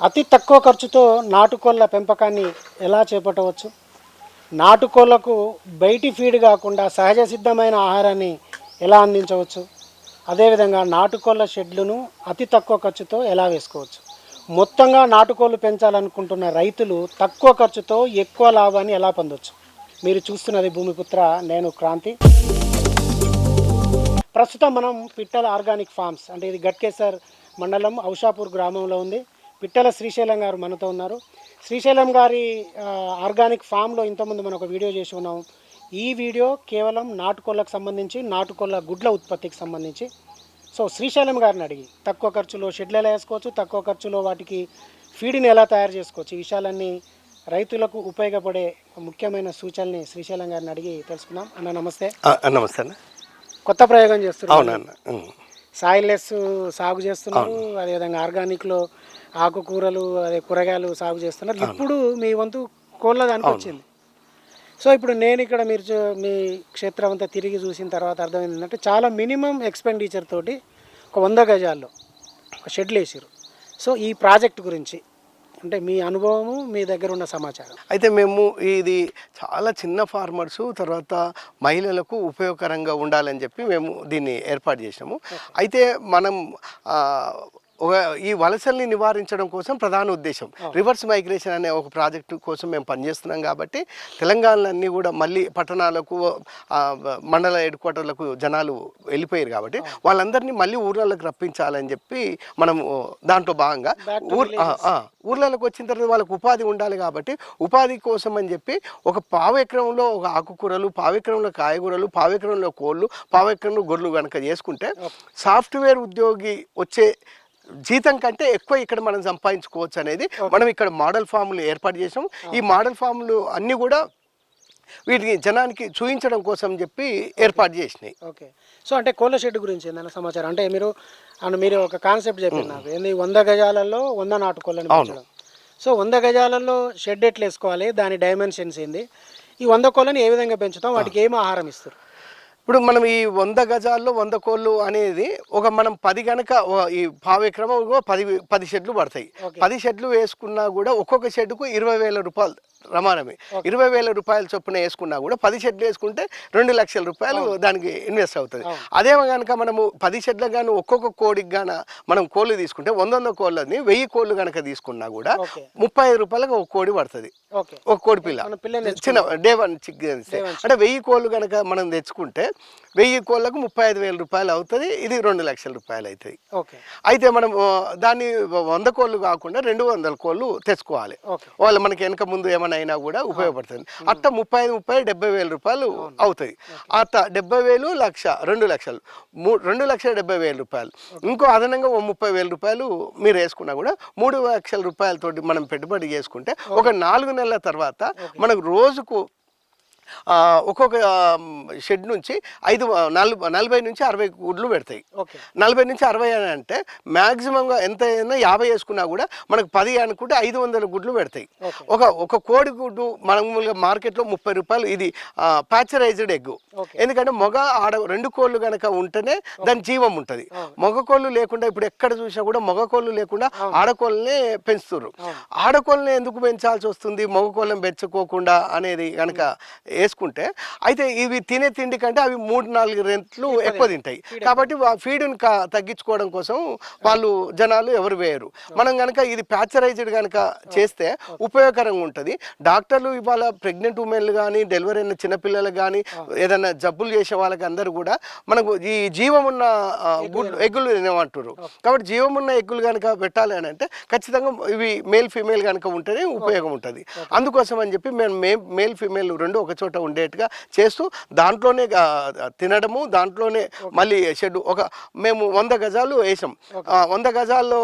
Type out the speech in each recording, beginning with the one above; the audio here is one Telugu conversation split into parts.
అతి తక్కువ ఖర్చుతో నాటుకోళ్ళ పెంపకాన్ని ఎలా చేపట్టవచ్చు? నాటుకోళ్ళకు బయటి ఫీడ్ కాకుండా సహజ సిద్ధమైన ఆహారాన్ని ఎలా అందించవచ్చు? అదేవిధంగా నాటుకోళ్ళ షెడ్లను అతి తక్కువ ఖర్చుతో ఎలా వేసుకోవచ్చు? మొత్తంగా నాటుకోళ్ళు పెంచాలనుకుంటున్న రైతులు తక్కువ ఖర్చుతో ఎక్కువ లాభాన్ని ఎలా పొందొచ్చు? మీరు చూస్తున్నది భూమిపుత్ర నేను క్రాంతి. ప్రస్తుతం మనం పిట్టల ఆర్గానిక్ ఫార్మ్స్ అంటే ఇది గట్కేసర్ మండలం ఔషాపూర్ గ్రామంలో ఉంది. పిట్టల శ్రీశైలం గారు మనతో ఉన్నారు. శ్రీశైలం గారి ఆర్గానిక్ ఫామ్లో ఇంతకుముందు మనం ఒక వీడియో చేసి ఉన్నాం. ఈ వీడియో కేవలం నాటుకోళ్ళకు సంబంధించి నాటుకోళ్ళ గుడ్ల ఉత్పత్తికి సంబంధించి. సో శ్రీశైలం గారిని అడిగి తక్కువ ఖర్చులో షెడ్లు ఎలా వేసుకోవచ్చు తక్కువ ఖర్చులో వాటికి ఫీడ్ని ఎలా తయారు చేసుకోవచ్చు? ఈ విషయాలన్నీ రైతులకు ఉపయోగపడే ముఖ్యమైన సూచనల్ని శ్రీశైలం గారిని అడిగి తెలుసుకుందాం. అన్న నమస్తే. నమస్తే అన్న. కొత్త ప్రయోగం అవునన్న ఉం. సాయిల్లెస్ సాగు చేస్తున్నారు. అదేవిధంగా ఆర్గానిక్లో ఆకుకూరలు అదే కూరగాయలు సాగు చేస్తున్నారు. ఇప్పుడు మీ వంతు కోళ్ళ దానికి వచ్చింది. సో ఇప్పుడు నేను ఇక్కడ మీరు చూ- మీ క్షేత్రం అంతా తిరిగి చూసిన తర్వాత అర్థమైంది ఏంటంటే చాలా మినిమం ఎక్స్పెండిచర్ తోటి ఒక వంద గజాల్లో ఒక షెడ్లు వేసారు సో ఈ ప్రాజెక్ట్ గురించి అంటే మీ అనుభవము మీ దగ్గర ఉన్న సమాచారం. అయితే మేము ఇది చాలా చిన్న ఫార్మర్స్ తర్వాత మహిళలకు ఉపయోగకరంగా ఉండాలని చెప్పి మేము దీన్ని ఏర్పాటు చేసినాము. అయితే మనం ఈ వలసల్ని నివారించడం కోసం ప్రధాన ఉద్దేశం. రివర్స్ మైగ్రేషన్ అనే ఒక ప్రాజెక్టు కోసం మేము పనిచేస్తున్నాం కాబట్టి తెలంగాణలో అన్నీ కూడా మళ్ళీ పట్టణాలకు మండల హెడ్ క్వార్టర్లకు జనాలు వెళ్ళిపోయారు కాబట్టి వాళ్ళందరినీ మళ్ళీ ఊర్లలోకి రప్పించాలని చెప్పి మనము దాంట్లో భాగంగా ఊర్ ఊర్లలోకి వచ్చిన తర్వాత వాళ్ళకి ఉపాధి ఉండాలి కాబట్టి ఉపాధి కోసం అని చెప్పి ఒక పావు ఎకరంలో ఒక ఆకుకూరలు పావు ఎకరంలో కాయగూరలు పావు ఎకరంలో కోళ్ళు పావు ఎకరంలో గొర్రెలు కనుక చేసుకుంటే సాఫ్ట్వేర్ ఉద్యోగి వచ్చే జీతం కంటే ఎక్కువ ఇక్కడ మనం సంపాదించుకోవచ్చు అనేది మనం ఇక్కడ మోడల్ ఫామ్లు ఏర్పాటు చేసాం. ఈ మోడల్ ఫామ్లు అన్నీ కూడా వీటికి జనానికి చూపించడం కోసం చెప్పి ఏర్పాటు చేసినాయి. ఓకే. సో అంటే కోళ్ళ షెడ్ గురించి ఏందన్న సమాచారం? అంటే మీరు అను మీరు ఒక కాన్సెప్ట్ చెప్పారు నాకు ఏంది? వంద గజాలలో వంద నాటుకోళ్ళని పెంచడం. సో వంద గజాలలో షెడ్ ఎట్లా వేసుకోవాలి? దాని డైమెన్షన్స్ ఏంది? ఈ వంద కోళ్ళని ఏ విధంగా పెంచుతాం? వాటికి ఏం ఆహారం ఇస్తారు? ఇప్పుడు మనం ఈ వంద గజాల్లో వంద కోళ్ళు అనేది ఒక మనం పది గనక ఈ పావు ఎకరం ఒక పది పది షెడ్లు పడతాయి. పది షెడ్లు వేసుకున్నా కూడా ఒక్కొక్క షెడ్కు ఇరవై వేల రూపాయలు రమానమే ఇరవై వేల రూపాయల చొప్పున వేసుకున్నా కూడా పది షెడ్లు వేసుకుంటే రెండు లక్షల రూపాయలు దానికి ఇన్వెస్ట్ అవుతుంది. అదేమో కనుక మనము పది షెడ్లకు గాను ఒక్కొక్క కోడికి గాన మనం కోళ్ళు తీసుకుంటే వంద వంద కోళ్ళని వెయ్యి కోళ్ళు కనుక తీసుకున్నా కూడా ముప్పై ఐదు రూపాయలకు ఒక కోడి పడుతుంది. ఒక కోడి పిల్ల. చిన్న డే వన్ చిక్. అంటే వెయ్యి కోళ్ళు కనుక మనం తెచ్చుకుంటే వెయ్యి కోళ్ళకు ముప్పై ఐదు వేల రూపాయలు అవుతుంది ఇది రెండు లక్షల రూపాయలు అవుతుంది ఓకే. అయితే మనం దాన్ని వంద కోళ్ళు కాకుండా రెండు వందల కోళ్ళు తెచ్చుకోవాలి. వాళ్ళు మనకి వెనక ముందు ఏమైనా అయినా కూడా ఉపయోగపడుతుంది. అట్ట ముప్పై ఐదు ముప్పై డెబ్బై వేల రూపాయలు అవుతాయి అట్ట డెబ్బై వేలు లక్ష రెండు లక్షలు మూ రెండు లక్షల డెబ్బై వేల రూపాయలు ఇంకో అదనంగా ఓ ముప్పై వేల రూపాయలు మీరు వేసుకున్నా కూడా మూడు లక్షల రూపాయలతోటి మనం పెట్టుబడి చేసుకుంటే ఒక నాలుగు నెలల తర్వాత మనకు రోజుకు ఒక్కొక్క షెడ్ నుంచి ఐదు నలభై నలభై నుంచి అరవై గుడ్లు పెడతాయి. నలభై నుంచి అరవై అని అంటే మ్యాక్సిమంగా ఎంత అయినా యాభై వేసుకున్నా కూడా మనకు పది అనుకుంటే ఐదు వందల గుడ్లు పెడతాయి. ఒక ఒక కోడి గుడ్డు మామూలుగా మార్కెట్లో ముప్పై రూపాయలు ఇది ప్యాచరైజ్డ్ ఎగ్ ఎందుకంటే మగ ఆడ రెండు కోళ్ళు కనుక ఉంటేనే దాని జీవం ఉంటుంది. మగ కోళ్ళు లేకుండా ఇప్పుడు ఎక్కడ చూసినా కూడా మగ కోళ్ళు లేకుండా ఆడకోళ్ళనే పెంచుతున్నారు ఆడకోళ్ళని ఎందుకు పెంచాల్సి వస్తుంది? మగ కోళ్ళని పెంచుకోకుండా అనేది కనుక వేసుకుంటే అయితే ఇవి తినే తిండి కంటే అవి మూడు నాలుగు రెట్లు ఎక్కువ తింటాయి. కాబట్టి ఫీడ్ని తగ్గించుకోవడం కోసం వాళ్ళు జనాలు ఎవరు వేయరు. మనం కనుక ఇది ప్యాచరైజ్డ్ కనుక చేస్తే ఉపయోగకరంగా ఉంటుంది. డాక్టర్లు ఇవాళ ప్రెగ్నెంట్ ఉమెన్లు కానీ డెలివరీ అయిన చిన్నపిల్లలకు కానీ ఏదైనా జబ్బులు చేసే వాళ్ళకి అందరూ కూడా మనకు ఈ జీవం ఉన్న గుడ్లు ఎగ్గులు తినమంటారు. కాబట్టి జీవం ఉన్న ఎగ్గులు కనుక పెట్టాలి అని అంటే ఖచ్చితంగా ఇవి మేల్ ఫీమేల్ కనుక ఉంటేనే ఉపయోగం ఉంటుంది. అందుకోసం అని చెప్పి మేము మే మేల్ ఫీమేల్ రెండు ఒక చోట ఉండేట్టుగా చేస్తూ దాంట్లోనే తినడము దాంట్లోనే మళ్ళీ షెడ్ ఒక మేము వంద గజాలు వేసాం. వంద గజాల్లో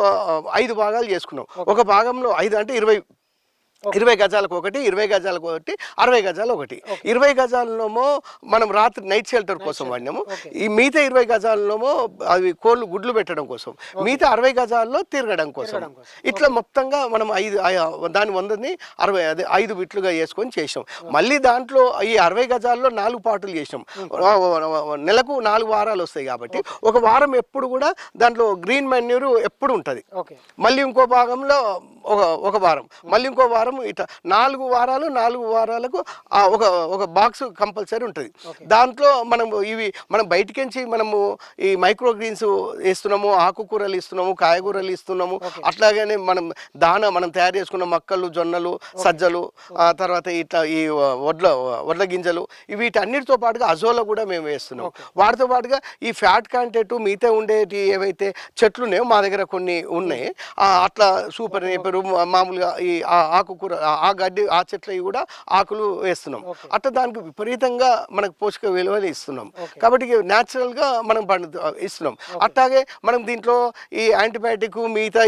ఐదు భాగాలు చేసుకున్నాం. ఒక భాగంలో ఐదు అంటే ఇరవై ఇరవై గజాలకు ఒకటి ఇరవై గజాలకు ఒకటి అరవై గజాలు ఒకటి. ఇరవై గజాలలోమో మనం రాత్రి నైట్ షెల్టర్ కోసం వాడినాము. ఈ మిగతా ఇరవై గజాలలోమో అవి కోళ్ళు గుడ్లు పెట్టడం కోసం. మిగతా అరవై గజాల్లో తిరగడం కోసం. ఇట్లా మొత్తంగా మనం ఐదు దాని వందని అరవై అదే ఐదు బిట్లుగా వేసుకొని చేసాం మళ్ళీ దాంట్లో ఈ అరవై గజాల్లో నాలుగు పాటలు చేసాం నెలకు నాలుగు వారాలు వస్తాయి కాబట్టి ఒక వారం ఎప్పుడు కూడా దాంట్లో గ్రీన్ మెన్యూర్ ఎప్పుడు ఉంటుంది. మళ్ళీ ఇంకో భాగంలో ఒక ఒక వారం. మళ్ళీ ఇంకో వారం ఇట్లా నాలుగు వారాలు నాలుగు వారాలకు ఒక ఒక బాక్స్ కంపల్సరీ ఉంటుంది. దాంట్లో మనం ఇవి మనం బయటికించి మనము ఈ మైక్రో గ్రీన్స్ ఇస్తున్నాము ఆకుకూరలు ఇస్తున్నాము కాయగూరలు ఇస్తున్నాము అట్లాగనే మనం దాన మనం తయారు చేసుకున్న మొక్కలు జొన్నలు సజ్జలు ఆ తర్వాత ఇట్లా ఈ వడ్ల వడ్ల గింజలు వీటన్నిటితో పాటుగా అజోలా కూడా మేము వేస్తున్నాం. వాటితో పాటుగా ఈ ఫ్యాట్ కంటెంట్ మిగతా ఉండేటి ఏవైతే చెట్లు ఉన్నాయో మా దగ్గర కొన్ని ఉన్నాయి. అట్లా సూపర్ మామూలుగా ఈ ఆ ఆకుకూర ఆ- గడ్డి ఆ చెట్లవి కూడా ఆకులు వేస్తున్నాం. అట్లా దానికి విపరీతంగా మనకు పోషక విలువలు ఇస్తున్నాం. కాబట్టి న్యాచురల్గా మనం పండు ఇస్తున్నాం. అట్లాగే మనం దీంట్లో ఈ యాంటీబయాటిక్ మిగతా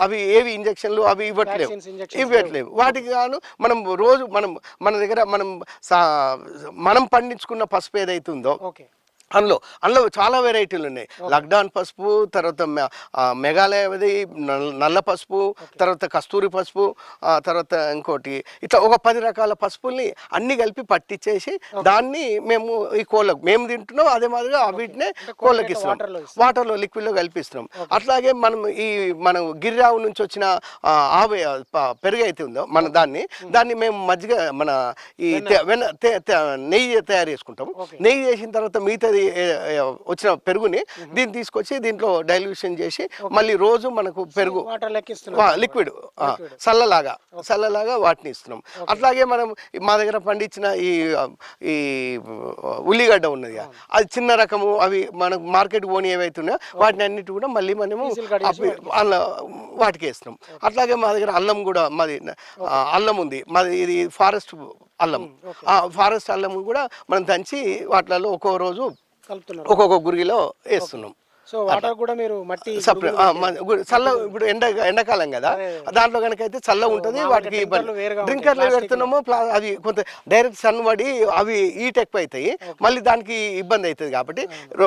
అవి ఏవి ఇంజక్షన్లు అవి ఇవ్వట్లేవు. ఇవ్వట్లేవు. వాటికి గాను మనం రోజు మనం మన దగ్గర మనం మనం పండించుకున్న పసుపు ఏదైతే ఉందో ఓకే. అందులో అందులో చాలా వెరైటీలు ఉన్నాయి లక్డాన్ పసుపు తర్వాత మెఘాలయది నల్- నల్ల పసుపు తర్వాత కస్తూరి పసుపు తర్వాత ఇంకోటి ఇట్లా ఒక పది రకాల పసుపుల్ని అన్ని కలిపి పట్టించేసి దాన్ని మేము ఈ కోళ్ళకు మేము తింటున్నాం అదే మాదిరిగా వీటినే కోళ్ళకి ఇస్తున్నాం. వాటర్లో లిక్విడ్లో కలిపిస్తున్నాం. అట్లాగే మనం ఈ మనం గిర్రావు నుంచి వచ్చిన ఆవే ప- పెరుగు అయితే ఉందో మన దాన్ని దాన్ని మేము మజ్జిగ మన ఈ నెయ్యి తయారు చేసుకుంటాం నెయ్యి చేసిన తర్వాత మిగతాది ఏ- వచ్చిన పెరుగుని దీన్ని తీసుకొచ్చి దీంట్లో డైల్యూషన్ చేసి మళ్ళీ రోజు మనకు పెరుగు లిక్విడ్ చల్లలాగా చల్లలాగా వాటిని ఇస్తున్నాం. అట్లాగే మనం మా దగ్గర పండించిన ఈ ఈ ఉల్లిగడ్డ ఉన్నది అది చిన్న రకము అవి మనకు మార్కెట్ పోనీ ఏవైతే ఉన్నాయో వాటిని అన్నిటి కూడా మళ్ళీ మనము వాటికి వేస్తున్నాం అట్లాగే మా దగ్గర అల్లం కూడా మాది అల్లం ఉంది. మాది ఇది ఫారెస్ట్ అల్లం. ఆ ఫారెస్ట్ అల్లం కూడా మనం దంచి వాటిలలో ఒక్కో రోజు కలుపుతున్నారు. ఒక్కొక్క గురిగిలో వేస్తున్నాం. సో వాటర్ కూడా మీరు మట్టి చల్ల ఇప్పుడు ఎండ ఎండాకాలం కదా. దాంట్లో కనుక అయితే చల్ల ఉంటుంది వాటికి డ్రింకర్లు పెడుతున్నాము అది కొంత డైరెక్ట్ సన్ పడి అవి హీట్ ఎక్కువ అవుతాయి మళ్ళీ దానికి ఇబ్బంది అవుతుంది కాబట్టి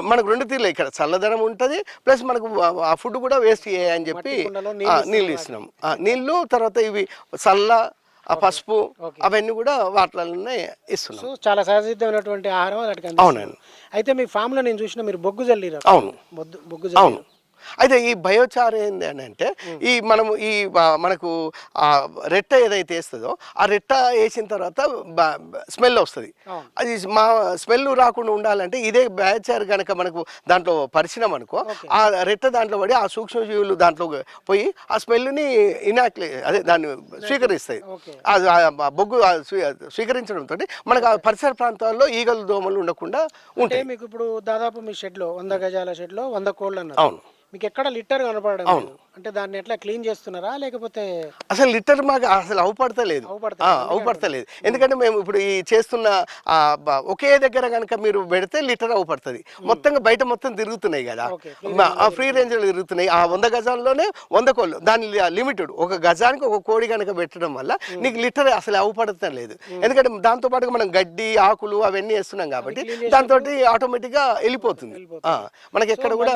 మనకు రెండు తీర్లు ఇక్కడ చల్లదనం ఉంటుంది ప్లస్ మనకు ఆ- ఫుడ్ కూడా వేస్ట్ చేయని చెప్పి నీళ్ళు ఇస్తున్నాం. నీళ్ళు తర్వాత ఇవి చల్ల ఆ పసుపు అవన్నీ కూడా వాటిలోనే ఇస్తున్నాం. సో చాలా సహజసిద్ధమైనటువంటి ఆహారం అవునండి. అయితే మీ ఫామ్లో నేను చూసిన మీరు బొగ్గు జల్లిరు అవును. బొగ్గు అవును. అయితే ఈ బయోచార్ ఏంది అని అంటే ఈ మనము ఈ మనకు ఆ రెట్ట ఏదైతే వేస్తుందో ఆ రెట్ట వేసిన తర్వాత స్మెల్ వస్తుంది. అది మా స్మెల్ రాకుండా ఉండాలంటే ఇదే బయోచార్ కనుక మనకు దాంట్లో పరిచినాం అనుకో ఆ రెట్ట దాంట్లో పడి ఆ సూక్ష్మజీవులు దాంట్లో పోయి ఆ స్మెల్ని ఇనాక్లే అదే దాన్ని స్వీకరిస్తాయి. బొగ్గు స్వీకరించడంతో మనకు ఆ పరిసర ప్రాంతాల్లో ఈగలు దోమలు ఉండకుండా ఉంటాయి. మీకు ఇప్పుడు దాదాపు మీ షెడ్లో వంద గజాల షెడ్లో వంద కోళ్ళు అన్నారు అవును. మీకు ఎక్కడ లిటర్ కనపడడం లేదు. అంటే దాన్ని ఎట్లా క్లీన్ చేస్తున్నారా? లేకపోతే అసలు లిటర్ మాకు అసలు అవుపడతలేదు అవుపడతలేదు. ఎందుకంటే మేము ఇప్పుడు ఈ చేస్తున్న ఒకే దగ్గర కనుక మీరు పెడితే లిటర్ అవుపడుతుంది మొత్తంగా బయట మొత్తం తిరుగుతున్నాయి కదా. ఫ్రీ రేంజ్లో తిరుగుతున్నాయి. ఆ వంద గజాల్లోనే వంద కోళ్ళు. దాని లిమిటెడ్. ఒక గజానికి ఒక కోడి కనుక పెట్టడం వల్ల నీకు లిటర్ అసలు అవుపడటం లేదు ఎందుకంటే దాంతో పాటుగా మనం గడ్డి ఆకులు అవన్నీ వేస్తున్నాం కాబట్టి దాంతో ఆటోమేటిక్గా వెళ్ళిపోతుంది. మనకి ఎక్కడ కూడా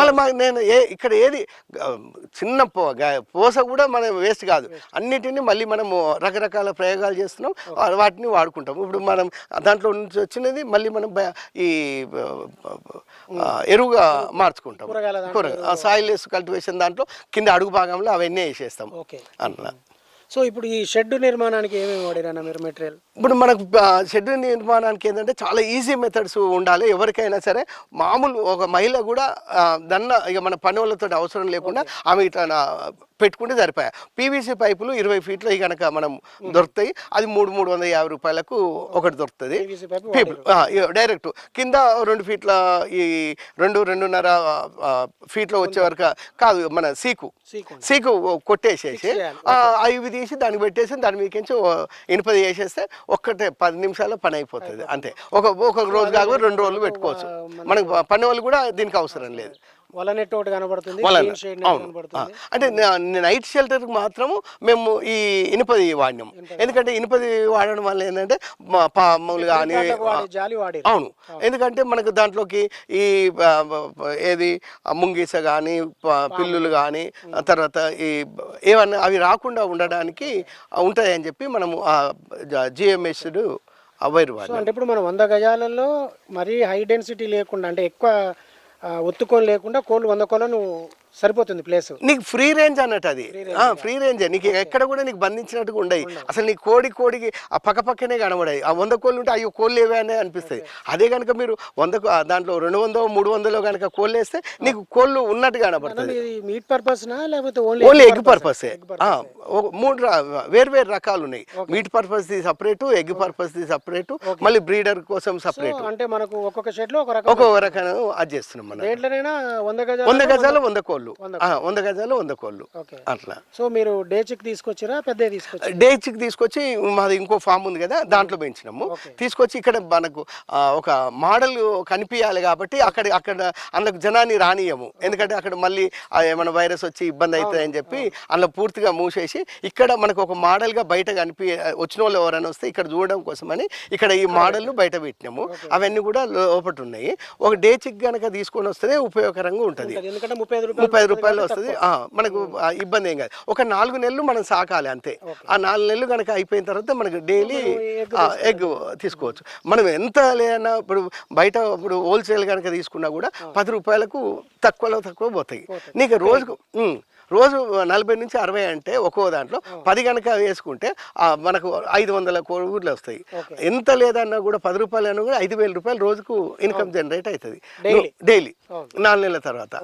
మళ్ళీ నేను ఇక్కడ ఏది చిన్న పో- పూస కూడా మనం వేస్ట్ కాదు. అన్నిటిని మళ్ళీ మనము రకరకాల ప్రయోగాలు చేస్తున్నాం. వాటిని వాడుకుంటాం ఇప్పుడు మనం దాంట్లో నుంచి వచ్చినది మళ్ళీ మనం ఈ ఎరువుగా మార్చుకుంటాం కూరగాయల సాయిల్ కల్టివేషన్ దాంట్లో కింద అడుగు భాగంలో అవన్నీ వేసేస్తాం. అట్లా. సో ఇప్పుడు ఈ షెడ్ నిర్మాణానికి ఏమేమి వాడిరన్నా మీరు మెటీరియల్? ఇప్పుడు మనకు షెడ్ నిర్మాణానికి ఏంటంటే చాలా ఈజీ మెథడ్స్ ఉండాలి. ఎవరికైనా సరే మామూలు ఒక మహిళ కూడా దన్న ఇక మన పని వాళ్ళతో అవసరం లేకుండా ఆమె ఇట్లా పెట్టుకుంటే సరిపోయా. పీవీసీ పైపులు ఇరవై ఫీట్లు కనుక మనం దొరుకుతాయి అది మూడు మూడు వందల యాభై రూపాయలకు ఒకటి దొరుకుతుంది. డైరెక్ట్ కింద రెండు ఫీట్ల ఈ రెండు రెండున్నర ఫీట్లో వచ్చే వరకు కాదు మన సీకు. సీకు కొట్టేసేసి ఇవి తీసి దాన్ని పెట్టేసి దాని మీకించి ఇనుపది వేసేస్తే ఒక్కటే పది నిమిషాల్లో పని అయిపోతుంది అంతే. ఒక ఒక రోజు కాకపోతే రెండు రోజులు పెట్టుకోవచ్చు. మనకు పని వాళ్ళు కూడా దీనికి అవసరం లేదు. ఒకటి కనబడుతుంది వలన. అవును. అంటే నైట్ షెల్టర్ మాత్రము మేము ఈ ఇనుపది వాడినాం ఎందుకంటే ఇనుపది వాడడం వల్ల ఏంటంటే పాములు కానీ అవును. ఎందుకంటే మనకు దాంట్లోకి ఈ ఏది ముంగీస కానీ పిల్లులు కానీ తర్వాత ఈ ఏమన్నా అవి రాకుండా ఉండడానికి ఉంటాయని చెప్పి మనము ఆ జిఎంఎస్ అవైర్ అంటే ఇప్పుడు మనం వంద గజాలలో మరీ హై డెన్సిటీ లేకుండా అంటే ఎక్కువ ఒత్తుకొని లేకుండా కోళ్ళు వంద కోళ్ళను సరిపోతుంది ప్లేస్. నీకు ఫ్రీ రేంజ్ అన్నట్టు అది. ఫ్రీ రేంజ్ నీకు ఎక్కడ కూడా నీకు బంధించినట్టుగా ఉండయి. అసలు నీ కోడి కోడికి ఆ పక్క పక్కనే కనబడాయి. ఆ వంద కోళ్ళు ఉంటే అయ్యో కోళ్ళు ఏవే అని అనిపిస్తాయి. అదే కనుక మీరు వంద దాంట్లో రెండు వందో మూడు వందలో కనుక కోళ్ళు వేస్తే నీకు కోళ్ళు ఉన్నట్టు కనబడుతుంది మీట్ పర్పస్నా లేకపోతే ఓన్లీ ఓన్లీ ఎగ్ పర్పస్ మూడు వేరు వేరు రకాలు ఉన్నాయి. Meat purpose the separate egg purpose the separate మళ్ళీ బ్రీడర్ కోసం సపరేట్ అంటే మనకు ఒక్కొక్క షెడ్లో ఒక రకం ఒక్కొక్క రకం అది చేస్తున్నాం మనం. వంద గజాలు వంద గజాలు వంద కోళ్ళు. వంద గజాలు వంద కోళ్ళు. అట్లా. సో మీరు డేచికి తీసుకొచ్చిరా పెద్ద తీసుకొచ్చి డేచికి తీసుకొచ్చి మాది ఇంకో ఫామ్ ఉంది కదా దాంట్లో పెంచినాము. తీసుకొచ్చి ఇక్కడ మనకు ఒక మోడల్ కనిపించాలి కాబట్టి అక్కడ అక్కడ అందులో జనాన్ని రానియము. ఎందుకంటే అక్కడ మళ్ళీ ఏమైనా వైరస్ వచ్చి ఇబ్బంది అవుతుంది అని చెప్పి అందులో పూర్తిగా మూసేసి ఇక్కడ మనకు ఒక మోడల్గా బయట కనిపి వచ్చిన వాళ్ళు ఎవరైనా వస్తే ఇక్కడ చూడడం కోసమని ఇక్కడ ఈ మోడల్ బయట పెట్టినాము. అవన్నీ కూడా లోపట ఉన్నాయి. ఒక డేచిక్ గనక తీసుకొని వస్తే ఉపయోగకరంగా ఉంటుంది. ఎందుకంటే ముప్పై ఐదు రూపాయలు వస్తుంది. మనకు ఇబ్బంది ఏం కాదు. ఒక నాలుగు నెలలు మనం సాకాలి అంతే. ఆ నాలుగు నెలలు కనుక అయిపోయిన తర్వాత మనకు డైలీ ఎగ్ తీసుకోవచ్చు. మనం ఎంత లేదన్నా ఇప్పుడు బయట ఇప్పుడు హోల్సేల్ కనుక తీసుకున్నా కూడా పది రూపాయలకు తక్కువలో తక్కువ పోతాయి. నీకు రోజుకు రోజు నలభై నుంచి అరవై అంటే ఒక్కో దాంట్లో పది కనుక వేసుకుంటే మనకు ఐదు వందల కోడిగుడ్లు వస్తాయి. ఎంత లేదన్నా కూడా పది రూపాయలు అన్నా కూడా ఐదు వేల రూపాయలు రోజుకు ఇన్కమ్ జనరేట్ అవుతుంది. డైలీ. నాలుగు నెలల తర్వాత.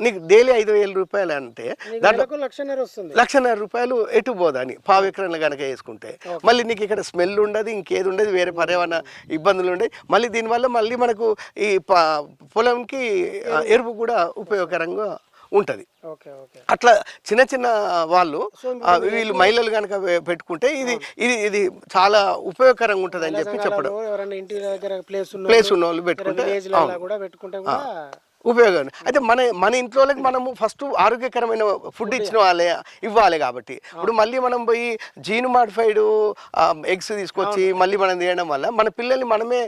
నీకు డైలీ ఐదు వేల రూపాయలు అంటే దాంట్లో లక్షన్నర వస్తుంది. లక్షన్నర రూపాయలు ఎటు పోదని? పావు ఎకరాలు కనుక వేసుకుంటే. మళ్ళీ నీకు ఇక్కడ స్మెల్ ఉండదు ఇంకేది ఉండదు వేరే పర్యావరణ ఇబ్బందులు ఉండవు మళ్ళీ దీనివల్ల మళ్ళీ మనకు ఈ ప- పొలంకి ఎరువు కూడా ఉపయోగకరంగా ఉంటుంది. Okay okay. అట్లా చిన్న చిన్న వాళ్ళు వీళ్ళు మహిళలు కనుక పెట్టుకుంటే ఇది ఇది ఇది చాలా ఉపయోగకరంగా ఉంటుంది అని చెప్పి చెప్పడం. ఎవరైనా ఇంటి దగ్గర ప్లేస్ ఉన్న ప్లేస్ ఉన్న వాళ్ళు పెట్టుకుంటే ఉపయోగం. అయితే మన మన ఇంట్లోకి మనము ఫస్ట్ ఆరోగ్యకరమైన ఫుడ్ ఇచ్చిన వాళ్ళే ఇవ్వాలి కాబట్టి. ఇప్పుడు మళ్ళీ మనం పోయి జీను మాడిఫైడ్ ఎగ్స్ తీసుకొచ్చి మళ్ళీ మనం తినడం వల్ల మన పిల్లల్ని మనమే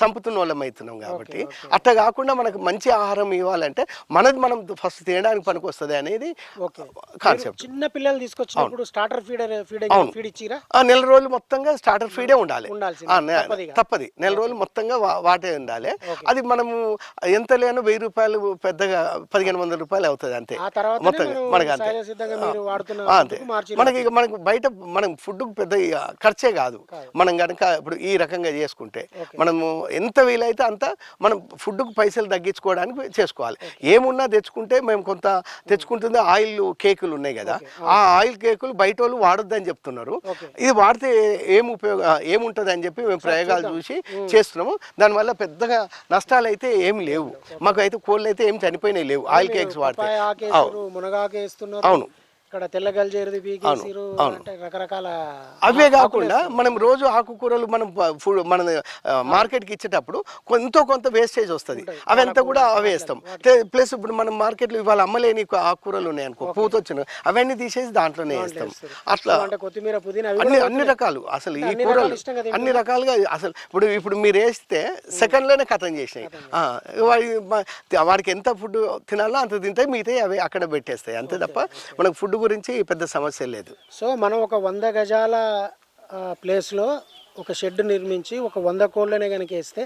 సంపుతున్న వాళ్ళం అవుతున్నాం కాబట్టి. అట్లా కాకుండా మనకు మంచి ఆహారం ఇవ్వాలంటే మనది మనం ఫస్ట్ తినడానికి పనికి వస్తుంది అనేది కాన్సెప్ట్. చిన్న పిల్లలు తీసుకొచ్చినప్పుడు స్టార్టర్ ఫీడర్ ఫీడ్ ఫీడ్ ఇచ్చిరా? ఆ నెల రోజులు మొత్తంగా స్టార్టర్ ఫీడే ఉండాలి. తప్పది. నెల రోజులు మొత్తంగా వాటే ఉండాలి. అది మనము ఎంత లేను వెయ్యి రూపాయలు పెద్దగా పదిహేను వందల రూపాయలు అవుతుంది అంతే. మొత్తం మనకి అంతే. అంతే. మనకి మనకు బయట మనం ఫుడ్ పెద్ద ఖర్చే కాదు. మనం కనుక ఇప్పుడు ఈ రకంగా చేసుకుంటే మనము ఎంత వీలైతే అంత మనం ఫుడ్కు పైసలు తగ్గించుకోవడానికి చేసుకోవాలి. ఏమున్నా తెచ్చుకుంటే మేము కొంత తెచ్చుకుంటుంది ఆయిల్ కేకులు ఉన్నాయి కదా. ఆ ఆయిల్ కేకులు బయట వాళ్ళు వాడొద్దని చెప్తున్నారు. ఇది వాడితే ఏం ఉపయోగ ఏముంటుంది అని చెప్పి మేము ప్రయోగాలు చూసి చేస్తున్నాము. దానివల్ల పెద్దగా నష్టాలు అయితే ఏమి లేవు. మాకు అయితే కోళ్ళు అయితే ఏం చనిపోయినాయి లేవు. ఆయిల్ కేక్స్ వాడితే. మునగాకేస్తున్నారు. అవును. ఇక్కడ తెల్ల గల్జేరుది పీకేసిరు అంటే రకరకాల అవే కాకుండా మనం రోజు ఆకుకూరలు మనం ఫుడ్ మన మార్కెట్కి ఇచ్చేటప్పుడు ఎంతో కొంత వేస్టేజ్ వస్తుంది. అవంతా కూడా అవే వేస్తాం. ప్లస్ ఇప్పుడు మనం మార్కెట్లో ఇవాళ అమ్మలేని ఆకుకూరలు ఉన్నాయి అనుకో పూత వచ్చిన అవన్నీ తీసేసి దాంట్లోనే వేస్తాం. అట్లా అంటే కొత్తిమీర పుదీనా అన్ని అన్ని రకాలు. అసలు ఈ కూరలు అన్ని రకాలుగా అసలు ఇప్పుడు ఇప్పుడు మీరు వేస్తే సెకండ్లోనే కథం చేసినాయి. వాడికి ఎంత ఫుడ్ తినాలో అంత తింటాయి. మిగతాయి అవి అక్కడ పెట్టేస్తాయి. అంతే తప్ప మనకు ఫుడ్ గురించి పెద్ద సమస్య లేదు. సో మనం ఒక వంద గజాల ప్లేస్లో ఒక షెడ్ నిర్మించి ఒక వంద కోళ్ళనే కనుక వేస్తే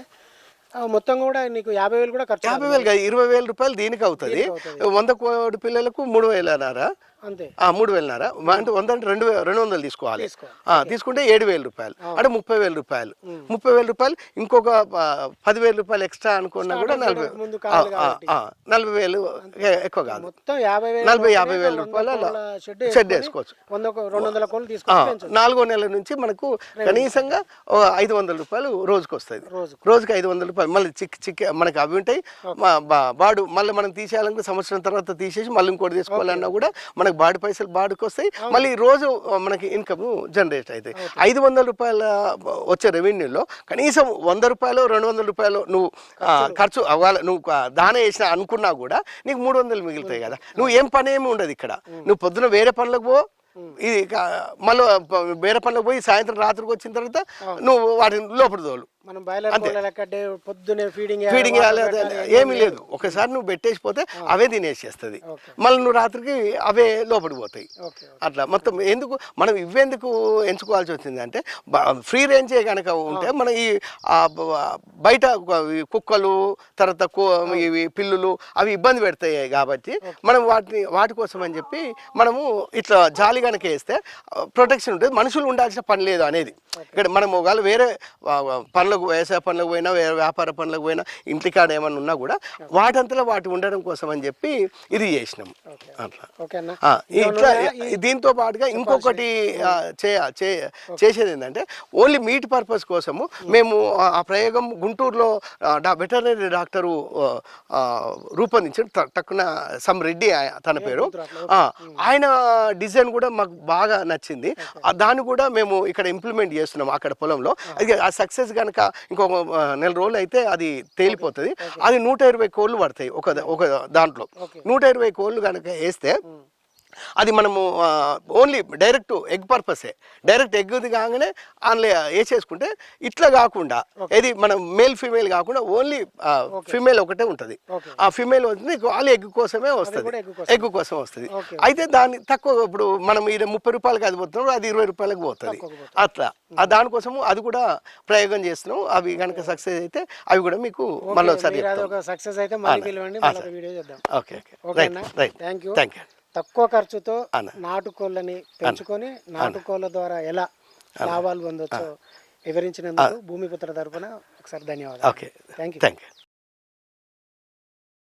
మొత్తం కూడా నీకు యాభై వేలు కూడా ఖర్చు యాభై వేలు ఇరవై వేల రూపాయలు దీనికి అవుతుంది వంద కోడి పిల్లలకు మూడు వేలన్నారా? అంతే ఆ, మూడు వేలన్నారా. అంటే వంద అంటే రెండు రెండు వందలు తీసుకోవాలి. తీసుకుంటే ఏడు వేల రూపాయలు. అంటే ముప్పై వేల రూపాయలు. ముప్పై వేల రూపాయలు ఇంకొక పదివేల రూపాయలు ఎక్స్ట్రా అనుకున్నా కూడా నలభై నలభై వేలు ఎక్కువ కాదు. నలభై యాభై వేల రూపాయలు షెడ్ వేసుకోవచ్చు. నాలుగో నెల నుంచి మనకు కనీసంగా ఐదు వందల రూపాయలు రోజుకు వస్తుంది రోజుకు. ఐదు వందల రూపాయలు. మళ్ళీ చిక్ చిక్ మనకి అవి ఉంటాయి. బాడు మళ్ళీ మనం తీసేయాలంటే సంవత్సరం తర్వాత తీసేసి మళ్ళీ ఇంకోటి తీసుకోవాలన్నా కూడా మనకు బాడి పైసలు బాడుకు వస్తాయి మళ్ళీ రోజు మనకి ఇన్కమ్ జనరేట్ అవుతాయి ఐదు వందల రూపాయల వచ్చే రెవెన్యూలో కనీసం వంద రూపాయలు రెండు వందల రూపాయలు నువ్వు ఖర్చు అవ్వాలి నువ్వు దాన వేసిన అనుకున్నా కూడా నీకు మూడు వందలు మిగులుతాయి కదా. నువ్వు ఏం పని ఏమి ఉండదు ఇక్కడ. నువ్వు పొద్దున వేరే పనులకు పో. ఇది మళ్ళీ వేరే పనులకు పోయి సాయంత్రం రాత్రికి వచ్చిన తర్వాత నువ్వు వాటిని లోపల తోలు. మనం బాయిలర్ పొద్దునే ఫీడింగ్ ఫీడింగ్ ఏమీ లేదు. ఒకసారి నువ్వు పెట్టేసిపోతే అవే తినేసేస్తుంది. మళ్ళీ నువ్వు రాత్రికి అవే లోపలికి పోతాయి. అట్లా. మొత్తం ఎందుకు మనం ఇవ్వెందుకు ఎంచుకోవాల్సి వచ్చింది అంటే ఫ్రీ రేంజే కనుక ఉంటే మన ఈ బయట కుక్కలు తర్వాత ఇవి పిల్లులు అవి ఇబ్బంది పెడతాయి కాబట్టి మనం వాటిని వాటి కోసం అని చెప్పి మనము ఇట్లా జాలి కనుక వేస్తే ప్రొటెక్షన్ ఉంటుంది. మనుషులు ఉండాల్సిన పని లేదు అనేది. ఇక్కడ మనం ఒకవేళ వేరే ఆ, పనులకు వ్యవసాయ పనులకు పోయినా వ్యాపార పనులకు పోయినా ఇంటికాడ ఏమన్నా ఉన్నా కూడా వాటంతలో వాటి ఉండడం కోసం అని చెప్పి ఇది చేసినాం. అట్లా. ఇట్లా దీంతో పాటుగా ఇంకొకటి చేసేది ఏంటంటే ఓన్లీ మీట్ పర్పస్ కోసము మేము ఆ- ప్రయోగం గుంటూరులో వెటర్నరీ డాక్టరు రూపొందించిన టక్కున సమ్ రెడ్డి తన పేరు. ఆయన డిజైన్ కూడా మాకు బాగా నచ్చింది. దాన్ని కూడా మేము ఇక్కడ ఇంప్లిమెంట్ చేస్తున్నాం అక్కడ పొలంలో. అది ఆ సక్సెస్ కనుక ఇంకొక ఆ, నెల రోజులు అయితే అది తేలిపోతుంది. అది నూట ఇరవై కోళ్ళు పడతాయి ఒక ద- ఒక దాంట్లో. నూట ఇరవై కోళ్ళు కనుక వేస్తే అది మనము ఓన్లీ డైరెక్ట్ ఎగ్ పర్పసే డైరెక్ట్ ఎగ్ కాగానే అందులో వేసేసుకుంటే ఇట్లా కాకుండా ఏది మనం మేల్ ఫీమేల్ కాకుండా ఓన్లీ ఫీమేల్ ఒకటే ఉంటుంది. ఆ ఫీమేల్ వస్తుంది ఓన్లీ ఎగ్ కోసమే వస్తుంది. ఎగ్ కోసం వస్తుంది. అయితే దాన్ని తక్కువ ఇప్పుడు మనం ఇది ముప్పై రూపాయలకి అది పోతున్నాం అది ఇరవై రూపాయలకు పోతుంది. అట్లా. ఆ దానికోసము అది కూడా ప్రయోగం చేస్తున్నాం. అవి కనుక సక్సెస్ అయితే అవి కూడా మీకు మళ్ళీ ఒకసారి సక్సెస్ అయితే okay okay. Right thank you thank you తక్కువ ఖర్చుతో. నాటుకోళ్ళని పెంచుకొని నాటుకోళ్ళ ద్వారా ఎలా లాభాలు పొందొచ్చో వివరించినందుకు భూమిపుత్ర తరపున ఒకసారి ధన్యవాదాలు. Okay. Thank you thank you